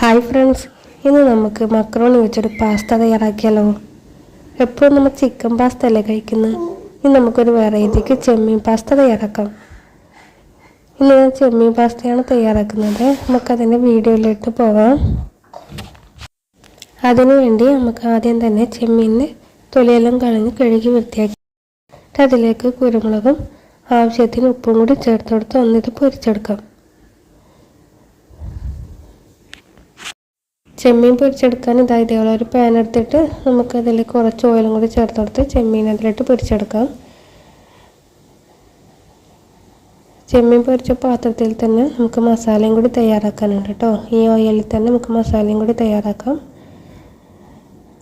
Hi friends ഇന്ന് നമുക്ക് macaroni വെച്ചൊരു പാസ്ത തയ്യാറാക്കിയാലോ? എപ്പോഴും നമ്മൾ ചിക്കൻ പാസ്ത അല്ലേ കഴിക്കുന്നത് ഇനി നമുക്കൊരു വെറൈറ്റിക്ക് ചെമ്മീൻ പാസ്ത തയ്യാറാക്കാം. ഇന്ന് ഞാൻ ചെമ്മീൻ പാസ്തയാണ് തയ്യാറാക്കുന്നത്. നമുക്കതിന്റെ വീഡിയോയിലിട്ട് പോകാം അതിനുവേണ്ടി നമുക്ക് ആദ്യം തന്നെ ചെമ്മീനിന് തൊലിയെല്ലാം കളഞ്ഞ് കഴുകി വൃത്തിയാക്കി അതിലേക്ക് കുരുമുളകും ആവശ്യത്തിന് ഉപ്പും കൂടി ചേർത്ത് കൊടുത്ത് ഒന്നിത് പൊരിച്ചെടുക്കാം. ചെമ്മീൻ പൊരിച്ചെടുക്കാൻ ഇതാ ഇതേപോലെ ഒരു പാൻ എടുത്തിട്ട് നമുക്ക് അതിൽ കുറച്ച് ഓയിലും കൂടി ചേർത്ത് കൊടുത്ത് ചെമ്മീൻ അതിലിട്ട് പൊരിച്ചെടുക്കാം. ചെമ്മീൻ പൊരിച്ച പാത്രത്തിൽ തന്നെ നമുക്ക് മസാലയും കൂടി തയ്യാറാക്കാനുണ്ട് കേട്ടോ. ഈ ഓയിലിൽ തന്നെ നമുക്ക് മസാലയും കൂടി തയ്യാറാക്കാം.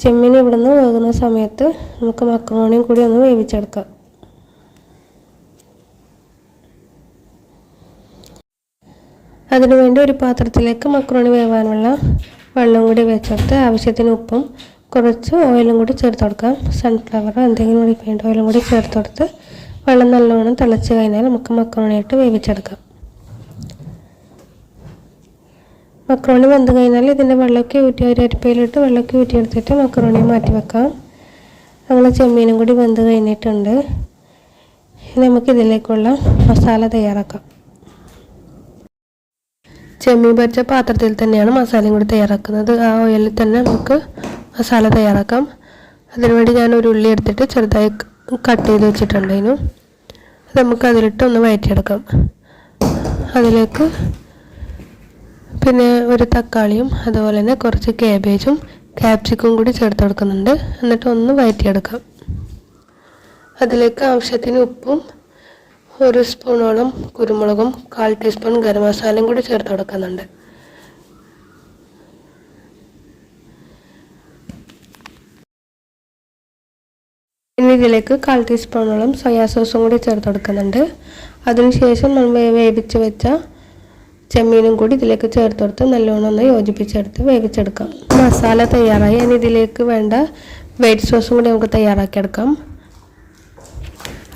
ചെമ്മീൻ ഇവിടുന്ന് വേകുന്ന സമയത്ത് നമുക്ക് മക്കറോണിയും കൂടി ഒന്ന് വേവിച്ചെടുക്കാം. അതിനുവേണ്ടി ഒരു പാത്രത്തിലേക്ക് മക്രോണി വേവാനുള്ള വെള്ളം കൂടി വെച്ചെടുത്ത് ആവശ്യത്തിന് ഉപ്പും കുറച്ച് ഓയിലും കൂടി ചേർത്ത് കൊടുക്കാം. സൺഫ്ലവറോ എന്തെങ്കിലും റിഫൈൻഡ് ഓയിലും കൂടി ചേർത്ത് കൊടുത്ത് വെള്ളം നല്ലവണ്ണം തിളച്ച് കഴിഞ്ഞാൽ നമുക്ക് മക്രോണിയിട്ട് വേവിച്ചെടുക്കാം. മക്രോണി വെന്ത് കഴിഞ്ഞാൽ ഇതിന്റെ വെള്ളമൊക്കെ ഊറ്റി ഒരു അരിപ്പയിലിട്ട് വെള്ളമൊക്കെ ഊറ്റിയെടുത്തിട്ട് മക്രോണി മാറ്റി വെക്കാം. നമ്മളെ ചെമ്മീനും കൂടി വെന്ത് കഴിഞ്ഞിട്ടുണ്ട്. നമുക്കിതിലേക്കുള്ള മസാല തയ്യാറാക്കാം. ചെമ്മീൻ പൊരിച്ച പാത്രത്തിൽ തന്നെയാണ് മസാലയും കൂടി തയ്യാറാക്കുന്നത്. ആ ഓയിലിൽ തന്നെ നമുക്ക് മസാല തയ്യാറാക്കാം. അതിനുവേണ്ടി ഞാൻ ഒരു ഉള്ളി എടുത്തിട്ട് ചെറുതായി കട്ട് ചെയ്ത് വെച്ചിട്ടുണ്ടായിരുന്നു. നമുക്ക് അതിലിട്ട് ഒന്ന് വയറ്റിയെടുക്കാം. അതിലേക്ക് പിന്നെ ഒരു തക്കാളിയും അതുപോലെ തന്നെ കുറച്ച് കാബേജും ക്യാപ്സിക്കും കൂടി ചേർത്ത് കൊടുക്കുന്നുണ്ട്. എന്നിട്ട് ഒന്ന് വയറ്റിയെടുക്കാം. അതിലേക്ക് ആവശ്യത്തിന് ഉപ്പും ഒരു സ്പൂണോളം കുരുമുളകും കാൽ ടീസ്പൂൺ ഗരം മസാലയും കൂടി ചേർത്ത് കൊടുക്കുന്നുണ്ട്. ഇനി ഇതിലേക്ക് കാൽ ടീസ്പൂണോളം സോയാ സോസും കൂടി ചേർത്ത് കൊടുക്കുന്നുണ്ട്. അതിനുശേഷം നമ്മൾ വേവിച്ച് വെച്ച ചെമ്മീനും കൂടി ഇതിലേക്ക് ചേർത്ത് കൊടുത്ത് നല്ലോണം ഒന്ന് യോജിപ്പിച്ചെടുത്ത് വേവിച്ചെടുക്കാം. മസാല തയ്യാറായി. ഇനി ഇതിലേക്ക് വേണ്ട വൈറ്റ് സോസും കൂടി നമുക്ക് തയ്യാറാക്കിയെടുക്കാം.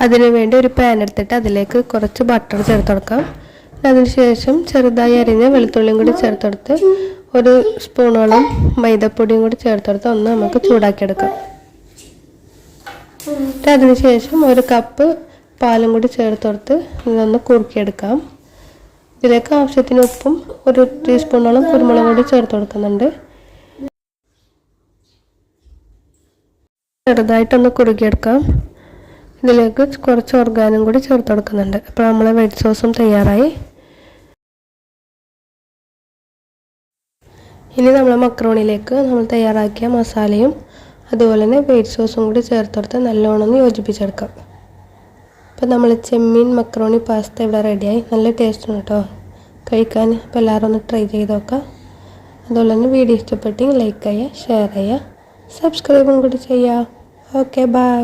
അതിനു വേണ്ടി ഒരു പാൻ എടുത്തിട്ട് അതിലേക്ക് കുറച്ച് ബട്ടർ ചേർത്ത് കൊടുക്കാം. അതിനുശേഷം ചെറുതായി അരിഞ്ഞ വെളുത്തുള്ളിയും കൂടി ചേർത്ത് കൊടുത്ത് ഒരു സ്പൂണോളം മൈദപ്പൊടിയും കൂടി ചേർത്ത് കൊടുത്ത് ഒന്ന് നമുക്ക് ചൂടാക്കിയെടുക്കാം. അതിനുശേഷം ഒരു കപ്പ് പാലും കൂടി ചേർത്ത് കൊടുത്ത് ഇതൊന്ന് കുറുക്കിയെടുക്കാം. ഇതിലേക്ക് ആവശ്യത്തിന് ഉപ്പും ഒരു ടീസ്പൂണോളം കുരുമുളക് കൂടി ചേർത്ത് കൊടുക്കുന്നുണ്ട്. ചെറുതായിട്ടൊന്ന് കുറുകിയെടുക്കാം. ഇതിലേക്ക് കുറച്ച് ഓർഗാനും കൂടി ചേർത്ത് കൊടുക്കുന്നുണ്ട്. അപ്പോൾ നമ്മളെ വെജ് സോസും തയ്യാറായി. ഇനി നമ്മളെ മക്രോണിലേക്ക് നമ്മൾ തയ്യാറാക്കിയ മസാലയും അതുപോലെ തന്നെ വെജ് സോസും കൂടി ചേർത്തെടുത്ത് നല്ലോണം യോജിപ്പിച്ചെടുക്കാം. അപ്പോൾ നമ്മൾ ചെമ്മീൻ മക്രോണി പാസ്ത ഇവിടെ റെഡിയായി നല്ല ടേസ്റ്റാണ് കേട്ടോ കഴിക്കാൻ അപ്പോൾ എല്ലാവരും ഒന്ന് ട്രൈ ചെയ്ത് നോക്കാം. അതുപോലെ തന്നെ വീഡിയോ ഇഷ്ടപ്പെട്ടെങ്കിൽ ലൈക്ക് ചെയ്യുക ഷെയർ ചെയ്യുക സബ്സ്ക്രൈബും കൂടി ചെയ്യുക. Okay bye